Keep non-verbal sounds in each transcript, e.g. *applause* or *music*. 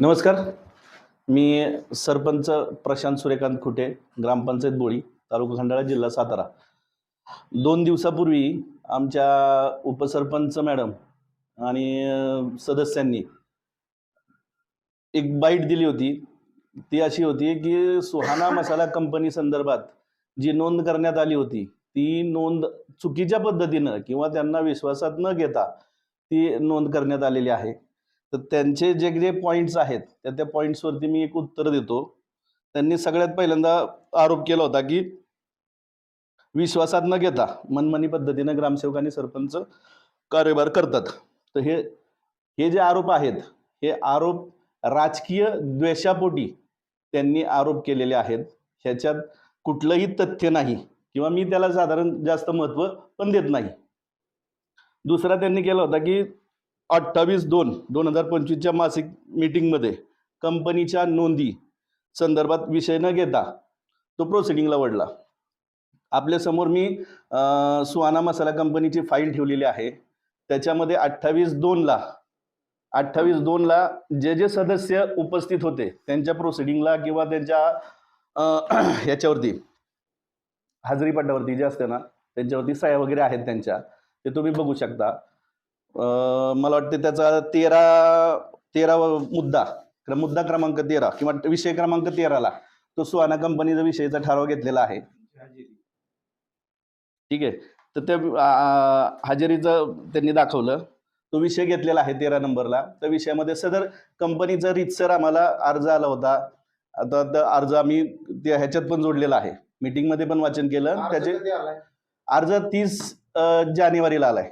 नमस्कार. मी सरपंच प्रशांत सूर्यकांत खुटे ग्रामपंचायत बोळी तालुका खंडाळा जिल्हा सातारा. दोन दिवसापूर्वी आमच्या उपसरपंच मॅडम आणि सदस्यांनी एक बाईट दिली होती. ती अशी होती की सुहाना मसाला कंपनी संदर्भात जी नोंद करण्यात आली होती ती नोंद चुकीच्या पद्धतीनं किंवा त्यांना विश्वासात न घेता ती नोंद करण्यात आलेली आहे. तर त्यांचे जे जे पॉईंट्स आहेत त्या त्या पॉईंट्सवरती मी एक उत्तर देतो. त्यांनी सगळ्यात पहिल्यांदा आरोप केला होता की विश्वासात न घेता मनमानी पद्धतीनं ग्रामसेवक आणि सरपंच कार्यभार करतात. तर हे हे जे आरोप आहेत हे आरोप राजकीय द्वेषापोटी त्यांनी आरोप केलेले आहेत. ह्याच्यात कुठलंही तथ्य नाही किंवा मी त्याला साधारण जास्त महत्त्व पण देत नाही. दुसरा त्यांनी केला होता की अठ्ठावीस दोन दोन हजार पंचवीसच्या मासिक मीटिंगमध्ये कंपनीच्या नोंदी संदर्भात विषय न घेता तो प्रोसिडिंगला वडला आपल्यासमोर मी सुहाना मसाला कंपनीची फाईल ठेवलेली आहे. त्याच्यामध्ये अठ्ठावीस दोनला अठ्ठावीस दोनला जे जे सदस्य उपस्थित होते त्यांच्या प्रोसिडिंगला किंवा त्यांच्या ह्याच्यावरती *clears throat* हजेरीपट्टावरती जे असते ना त्यांच्यावरती सह्या वगैरे आहेत त्यांच्या ते तुम्ही बघू शकता. मला वाटते त्याचा तेरा तेरा मुद्दा मुद्दा क्रमांक तेरा किंवा विषय क्रमांक तेराला तो सुहाना कंपनीचा विषयीचा ठराव घेतलेला आहे. ठीक आहे. तर त्या हजेरीचं त्यांनी दाखवलं. तो विषय घेतलेला आहे तेरा नंबरला. त्या विषयामध्ये सदर कंपनीचा रितसर आम्हाला अर्ज आला होता. आता तो अर्ज आम्ही त्या ह्याच्यात पण जोडलेला आहे. मीटिंगमध्ये पण वाचन केलं. त्याचे अर्ज तीस जानेवारीला आलाय.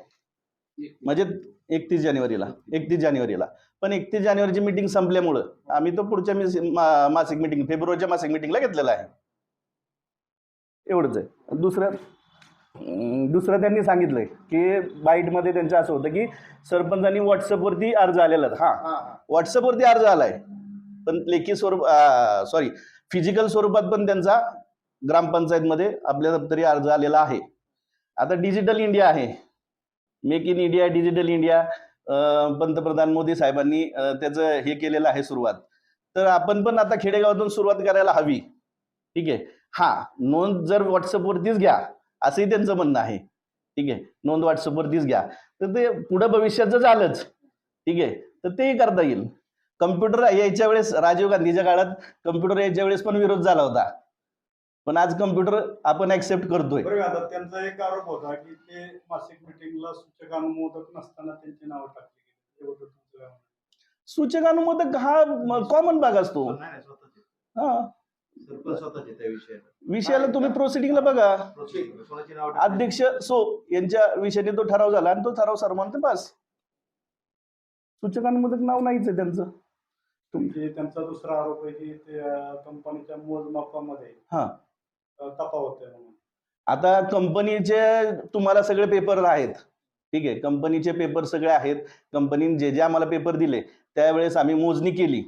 म्हणजे एकतीस जानेवारीला एकतीस जानेवारीला. पण एकतीस जानेवारीची मीटिंग संपल्यामुळं आम्ही तो पुढच्या मा- मासिक मीटिंग फेब्रुवारीच्या मासिक मीटिंगला घेतलेला आहे. एवढंच आहे. दुसरं दुसरं त्यांनी सांगितलंय की बाईटमध्ये त्यांचं असं होतं की सरपंचांनी व्हॉट्सअपवरती अर्ज आलेला हां. व्हॉट्सअपवरती अर्ज आलाय. पण लेखी स्वरूप सॉरी फिजिकल स्वरूपात पण त्यांचा ग्रामपंचायतमध्ये आपल्या दप्तरी अर्ज आलेला आहे. आता डिजिटल इंडिया आहे. Make in India digital India पंतप्रधान मोदी साहेबांनी त्याचं हे केलेलं आहे सुरुवात. तर आपण पण आता खेडेगावातून सुरुवात करायला हवी. ठीक आहे? हा नोंद जर व्हॉट्सअपवरतीच घ्या असंही त्यांचं म्हणणं आहे. ठीक आहे? नोंद व्हॉट्सअपवरतीच घ्या. तर ते पुढं भविष्याचं झालंच. ठीक आहे? तर तेही करता येईल. कम्प्युटर यायच्या वेळेस राजीव गांधीच्या काळात कम्प्युटर यायच्या वेळेस पण विरोध झाला होता. पण आज कम्प्युटर आपण ऍक्सेप्ट करतोय बरं आता त्यांचा एक आरोप होता की ते मासिक मिटिंगला सूचक अनुमोदक नसताना त्यांची नावं टाकली गेली त्याबद्दल तुमचं काय म्हणणं? सूचकानुमोदक हा कॉमन भाग असतो नाही नाही, स्वतःचे. हा सरपंच स्वतःचे त्या विषयाला विषयाला तुम्ही प्रोसिडिंगला बघा Proceeding. कोणाची नाव टाकली? अध्यक्ष सो यांच्या विषयाने तो ठराव झाला आणि तो ठराव सर्वांना पास सूचकानुमोदक नाव नाहीच आहे त्यांचं म्हणजे त्यांचा दुसरा आरोप आहे की ते अं, कंपनीच्या मोजमापामध्ये हा. म्हणून. आता कंपनीचे तुम्हाला सगळे पेपर आहेत. ठीक आहे कंपनीचे पेपर सगळे आहेत. कंपनीने जे जे आम्हाला पेपर दिले त्यावेळेस आम्ही मोजणी केली.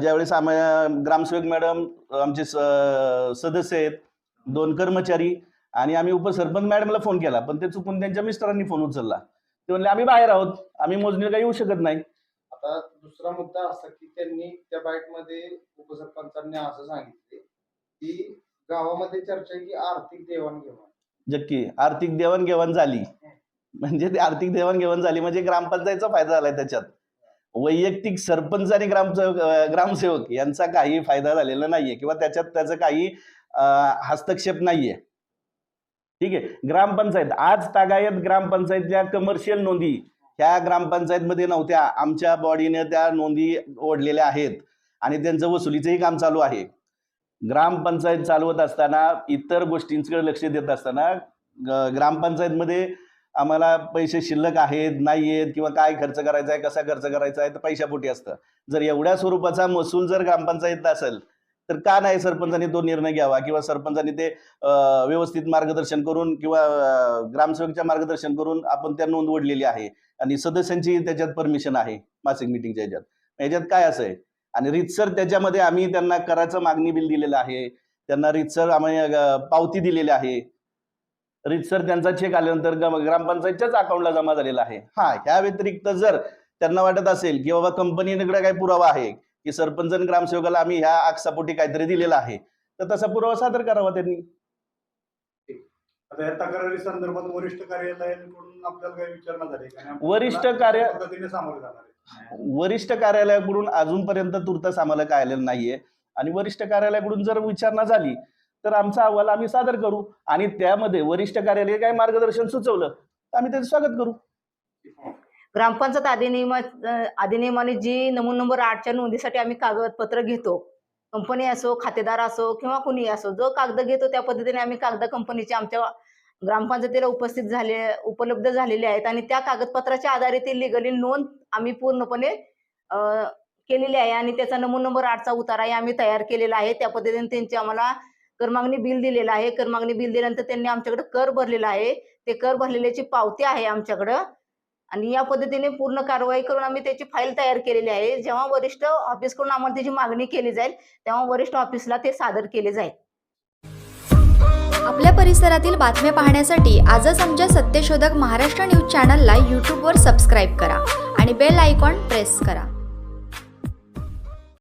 ज्यावेळेस आम्ही ग्रामसेवक मॅडम आमचे सदस्य आहेत दोन कर्मचारी आणि आम्ही उपसरपंच मॅडमला फोन केला पण ते चुकून त्यांच्या मिस्टरांनी फोन उचलला. ते म्हणले आम्ही बाहेर आहोत आम्ही मोजणीला काही येऊ शकत नाही. आता दुसरा मुद्दा असा की त्यांनी त्या बाईटमध्ये उपसरपंचांनी असं सांगितले की गावामध्ये चर्चा आहे की आर्थिक देवाणघेवाण. जक्की. आर्थिक देवाणघेवाण झाली. म्हणजे ते आर्थिक देवाणघेवाण झाली म्हणजे ग्रामपंचायतचा फायदा झालाय त्याच्यात. वैयक्तिक सरपंच आणि ग्रामसेवक ग्रामसेवक यांचा काही फायदा झालेला नाहीये किंवा त्याच्यात त्याचा काही हस्तक्षेप नाहीये. ठीक आहे. ग्रामपंचायत. आज तागायत ग्रामपंचायतच्या कमर्शियल नोंदी ह्या ग्रामपंचायतमध्ये नव्हत्या. आमच्या बॉडीने त्या नोंदी ओढलेल्या आहेत. आणि त्यांचं वसुलीचंही काम चालू आहे. ग्रामपंचायत चालवत असताना इतर गोष्टींकडे लक्ष देत असताना ग- ग्रामपंचायतमध्ये आम्हाला पैसे शिल्लक आहेत नाही आहेत किंवा काय खर्च करायचा आहे कसा खर्च करायचा आहे तर पैशापोटी असतं. जर एवढ्या स्वरूपाचा महसूल जर ग्रामपंचायत असेल तर का नाही सरपंचांनी तो निर्णय घ्यावा किंवा सरपंचांनी ते व्यवस्थित मार्गदर्शन करून किंवा ग्रामसेवकच्या मार्गदर्शन करून आपण त्या नोंद ओढलेली आहे आणि सदस्यांची त्याच्यात परमिशन आहे मासिक मिटिंगच्या याच्यात याच्यात काय असं आहे? आणि रितसर त्याच्यामध्ये आम्ही त्यांना कराचं मागणी बिल दिलेलं आहे. त्यांना रितसर आम्ही पावती दिलेली आहे. रितसर त्यांचा चेक आल्यानंतर ग्रामपंचायतच्याच अकाउंटला जमा झालेला आहे. हा ह्या व्यतिरिक्त जर त्यांना वाटत असेल की बाबा कंपनीकडे काही पुरावा आहे की सरपंच आणि ग्रामसेवकाला आम्ही ह्या आगसापोटी काहीतरी दिलेला आहे तर तसा पुरावा सादर करावा त्यांनी. आता या तक्रारी संदर्भात वरिष्ठ कार्यालयाकडून आपल्याला काही विचारणा झाली का? वरिष्ठ कार्य- पद्धतीने सामोरे जाणार आहे. वरिष्ठ कार्यालयाकडून अजूनपर्यंत तुर्तास आम्हाला काय आलेलं नाहीये. आणि वरिष्ठ कार्यालयाकडून जर विचारणा झाली तर आमचा अहवाल आम्ही सादर करू. आणि त्यामध्ये वरिष्ठ कार्यालय काय मार्गदर्शन सुचवलं तर आम्ही त्याचं स्वागत करू. ग्रामपंचायत अधिनियम अधिनियमाने जी नमून नंबर आठच्या नोंदीसाठी आम्ही कागदपत्र घेतो कंपनी असो खातेदार असो किंवा कुणी असो जो कागद घेतो त्या पद्धतीने आम्ही कागद कंपनीचे आमच्या ग्रामपंचायतीला उपस्थित झाले उपलब्ध झालेले आहेत आणि त्या कागदपत्राच्या आधारे ती लिगली नोंद आम्ही पूर्णपणे केलेली आहे आणि त्याचा नमून नंबर आठचा उताराही आम्ही तयार केलेला आहे. त्या पद्धतीने त्यांची आम्हाला करमागणी बिल दिलेलं आहे. करमागणी बिल दिल्यानंतर त्यांनी आमच्याकडे कर भरलेला आहे. ते कर भरलेल्याची पावती आहे आमच्याकडं. आणि या पद्धतीने पूर्ण कारवाई करून आम्ही त्याची फाईल तयार केलेली आहे. जेव्हा वरिष्ठ ऑफिसकडून आम्हाला त्याची मागणी केली जाईल तेव्हा वरिष्ठ ऑफिसला ते सादर केले जाईल. आपल्या परिसरातील बातम्या पाहण्यासाठी आजच आमच्या सत्यशोधक महाराष्ट्र न्यूज चॅनलला यूट्यूबवर सबस्क्राईब करा आणि बेल आयकॉन प्रेस करा.